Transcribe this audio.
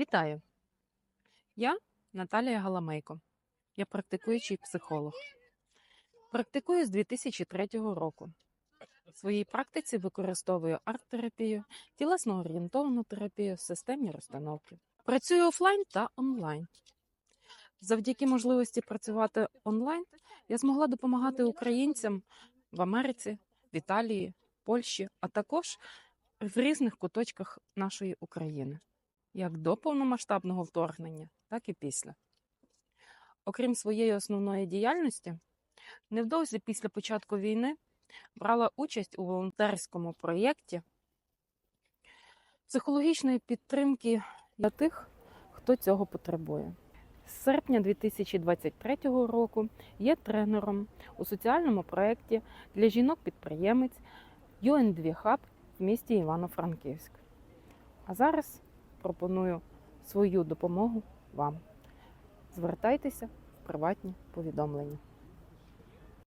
Вітаю! Я Наталія Галамейко. Я практикуючий психолог. Практикую з 2003 року. В своїй практиці використовую арт-терапію, тілесно орієнтовану терапію, системні розстановки. Працюю офлайн та онлайн. Завдяки можливості працювати онлайн я змогла допомагати українцям в Америці, в Італії, Польщі, а також в різних куточках нашої України як до повномасштабного вторгнення, так і після. Окрім своєї основної діяльності, невдовзі після початку війни брала участь у волонтерському проєкті психологічної підтримки для тих, хто цього потребує. З серпня 2023 року є тренером у соціальному проєкті для жінок-підприємець UN2 Hub в місті Івано-Франківськ. А зараз пропоную свою допомогу вам. Звертайтеся в приватні повідомлення.